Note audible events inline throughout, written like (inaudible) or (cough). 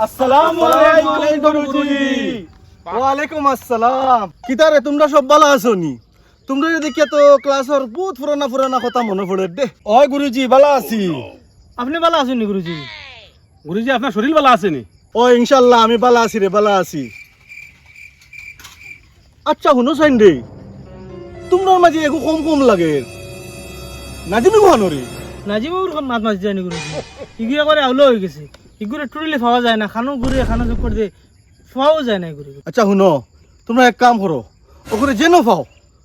আসসালামু আলাইকুম গুরুজি। ওয়ালাইকুম আসসালাম। কিতারে তোমরা সব ভালো আছো নি তোমরা দেখে তো ক্লাসের বহুত পুরানা পুরানা কথা মনে পড়ে দে। ওই গুরুজি ভালো আছি। আপনি ভালো আছেন নি গুরুজি? গুরুজি আপনার শরীর ভালো আছে নি? ও ইনশাল্লাহ আমি ভালো আছি রে ভালো আছি। আচ্ছা শুনো চাইন রে। তোমরা মাঝে একো কম কম লাগে। নাজিমি কোহানো রে? নাজিবুর মাত মাছ যায়নি গুরুজি ইগুয়া করে আউলো হয়ে গেছে। ইগুরে টুরিলে পাওয়া যায় না। খানো ঘুরে খানো যোগ করে পাওয়াও যায় না গুরু আচ্ছা শুনো তোমরা এক কাম করো। ওগুলো যেন পাও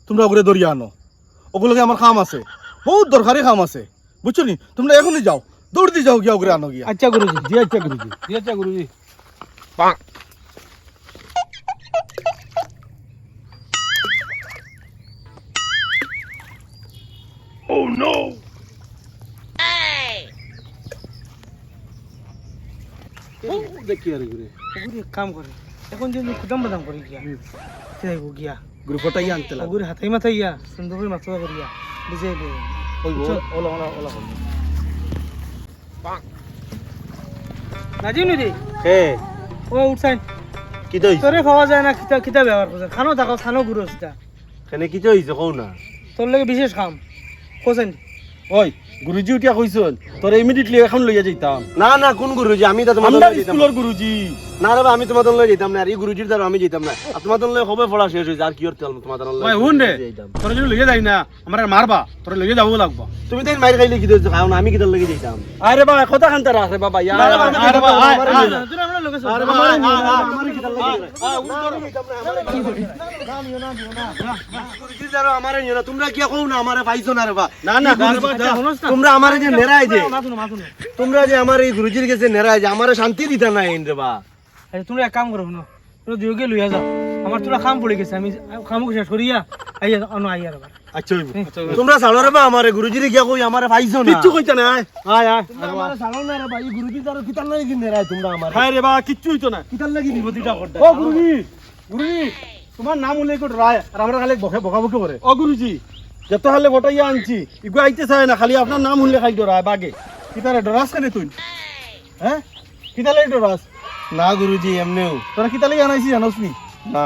তোমরা ওগুলো দরিয়া আনো। ওগুলোকে আমার কাম আছে। বহুত দরকারি কাম আছে। বুঝছ নি? তোমরা এখনই যাও। দৌড় দিয়ে যাও গিয়া ওগুলো আনো গিয়া। আচ্ছা গুরুজি। জি আচ্ছা গুরুজি। জি আচ্ছা গুরুজি। ও দেখি আর কাম করে এখন যদি খুদাম বাদাম করে গিয়া সেটাই গিয়া। গ্রুপটাই আনতে লাগবে। ওগুরে হাতাই মাথাই গিয়া সুন্দর করে করিয়া বুঝে ওলা ওলা নাজিম হে ও উঠছাইন কি দই তোরে যায় না কিতা কিতা ব্যবহার করছে খানো থাকো খানো ঘুরো সেটা কেনে কি হইছে কও না। তোর লাগে বিশেষ কাম কোসেন ওই গুরুজি উঠিয়া কইছল তোর ইমিডিয়েটলি এখন লইয়া যাইতাম। না না কোন গুরুজি? আমি তো যেতাম স্কুলের গুরুজি। না রে আমি তোমাদের যেতাম না আর এই গুরুজির দ্বারা আমি যেতাম না আর তোমাদের কবে পড়া শেষ হয়েছে আর কি করতে হলো তোমাদের ভাই হুন রে। তোরা যদি লইয়ে যাই না আমার মারবা তোরা লইয়ে যাব লাগবো তুমি মাইর খাইলে কি না আমি লগে যেতাম আরে কথা খানতে রাখ রে বাবা ইয়া আরে আরে গুরুজির দ্বারা আমারে নিও না তোমরা কি কও না আমারে পাইছো না রে বা না না যা। তোমরা আমারে যে নেরাই যে তোমরা যে আমার এই গুরুজির কাছে নেরাই যে আমারে শান্তি দিতা না এন রে বা আরে তুমি এক কাম করো না তোর দিওকে লইয়া যাও। আমার তোরা কাম পড়ে গেছে আমি কামকে শেষ করিয়া আইয়া অন্য আইয়া আবার আচ্ছা তোমরা ছাড়ো রে বা আমারে গুরুজির কি কই আমারে পাইছো না? কিচ্ছু কইতে না আয় আয়। তোমরা আমারে ছাড়ো না রে বা এই গুরুজির দ্বারা কিতার লগে কি নেরাই তোমরা আমারে। হায় রে বা কিচ্ছু হইতো না। কিতার লাগি বিপদিটা করতে। ও গুরুজি গুরুজি তোমার নাম উল্লেখ করে রায়। আর আমরা খালি বকে বকাবকি করে। ও গুরুজি যত হালে বটাইয়া আনছি। ইগু আইতে চায় না খালি আপনার নাম উল্লেখ খাই ডরায় বাগে। কিতারে ডরাস কেন তুই? হ্যাঁ? কিতালে ডরাস? না গুরুজি এমনিও। তোরা কিতালে আনাইছি জানোস নি না।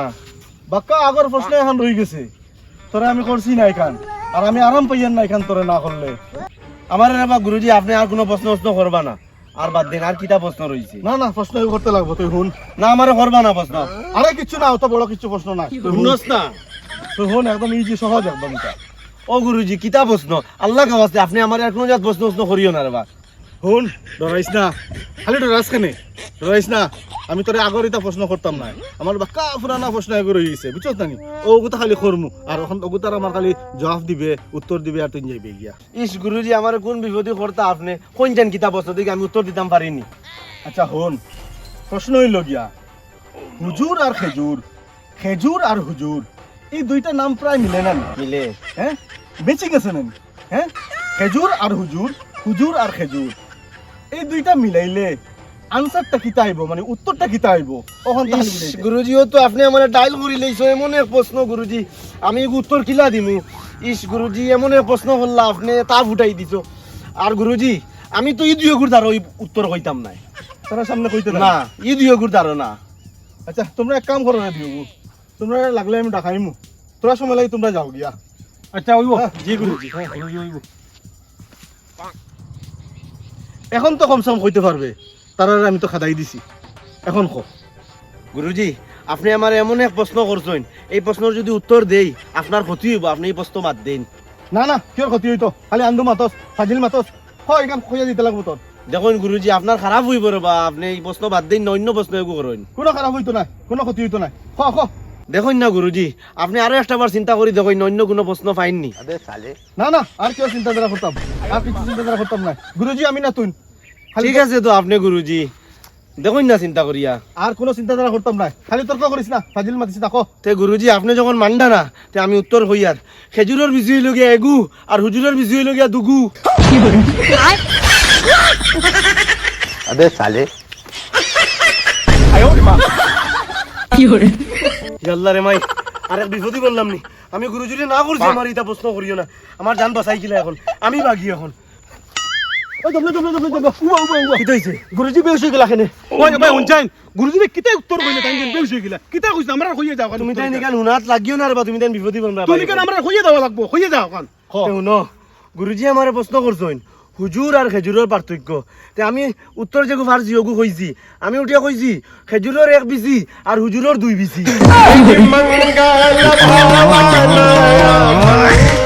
বাক্কা আগর প্রশ্ন এখন রয়ে গেছে। তোরা আমি করছি না এখান। আর আমি আরাম পাইয়ান না এখান তোরা না করলে। আমার বা গুরুজি আপনি আর কোনো প্রশ্ন প্রশ্ন করবা না। আর বাদ দিন আর কিতা প্রশ্ন রইছে? না না প্রশ্ন করতে লাগবো তুই শুন না আমারে করবা না প্রশ্ন। আরে কিচ্ছু না অত বড় কিছু প্রশ্ন না তুই শুনস না। তুই শুন একদম ইজি সহজ একদম ও গুরুজি কিতা প্রশ্ন? আল্লাহ কাছে আপনি আমার আর কোনো জাত প্রশ্ন প্রশ্ন করিও না রে বা শুন ডরাইস না। খালি ডরাইস কেনে ডরাইস না। আমি তোরে আগর এটা প্রশ্ন করতাম না। আমার বাক্কা পুরানা প্রশ্ন রয়ে গেছে বুঝছ না ও ওগুতা খালি করমু। আর এখন ওগুতার আমার খালি জবাব দিবে উত্তর দিবে আর তুই যাইবে গিয়া। ইস গুরুজি আমার কোন বিপদে করতা আপনি? কোন জান কিতা প্রশ্ন দিকে আমি উত্তর দিতাম পারিনি। আচ্ছা হন প্রশ্ন হইল গিয়া হুজুর আর খেজুর খেজুর আর হুজুর এই দুইটা নাম প্রায় মিলে না মিলে। হ্যাঁ? বেঁচে গেছে নি? হ্যাঁ? খেজুর আর হুজুর হুজুর আর খেজুর। এই দুইটা মিলাইলে আনসারটা কিতা আইব মানে উত্তরটা কিতা আইব ওখান গুরুজিও তো আপনি আমার ডাইল করি লইছো এমন এক প্রশ্ন গুরুজি। আমি উত্তর কিলা দিমু? ইস গুরুজি এমন এক প্রশ্ন করলা আপনি তা ফুটাই দিছো। আর গুরুজি আমি তো ই দুই দ্বারা ওই উত্তর কইতাম না তোরা সামনে কইতে না ই দুই দ্বারা না। আচ্ছা তোমরা এক কাম করো না দিও তোমরা লাগলে আমি ডাকাইমু তোরা সময় লাগে তোমরা যাও গিয়া। আচ্ছা ওইব হ্যাঁ, জি গুরুজি। হ্যাঁ গুরুজি ওইব এখন তো কমসম কইতে পারবে। তারা আমি তো খাদাই দিছি। এখন কো? গুরুজি আপনি আমার এমন এক প্রশ্ন করছেন। এই প্রশ্নের যদি উত্তর দেই আপনার ক্ষতি হইব আপনি এই প্রশ্ন বাদ দিন। না না কিয় ক্ষতি হইতো? খালি আন্দু মাতস ফাজিল মাতস হয় এখান কইয়া দিতে লাগবো তোর দেখুন গুরুজি আপনার খারাপ হইব বা আপনি এই প্রশ্ন বাদ দিন না অন্য প্রশ্ন এগু করেন কোনো খারাপ হইতো না কোনো ক্ষতি হইতো না খ খ। দেখুন না গুরুজি আপনি আরও একটা বার চিন্তা করে দেখুন না অন্য কোনো প্রশ্ন পাইননি। না না আর কেউ চিন্তাধারা করতাম আর কিছু চিন্তাধারা করতাম না গুরুজি আমি না তুই ঠিক আছে তো আপনি গুরুজি। দেখুন না চিন্তা করিয়া। আর কোনো চিন্তাধারা করতাম না। খালি তর্ক করিস না। ফাজিল মাতিস দেখো। তে গুরুজি আপনি যখন মান্ডা না তে আমি উত্তর হইয়ার খেজুরের বিজু হইল গিয়া এগু আর হুজুরের বিজু হইল গিয়া দুগু আল্লাহ রে মাই আরে বিপদই বললাম নি। আমি গুরুজিরে না করছি আমার এটা প্রশ্ন করিও না। আমার জান বাঁচাই কিলা এখন। আমি বাগি এখন। গুরুজি আমার প্রশ্ন করছেন হুজুর আর খেজুরের পার্থক্য তে আমি উত্তর যে গুফার জিওগু কইছি আমি উঠিয়া কইছি খেজুরের এক বিচি আর হুজুরের দুই বিচি। (laughs)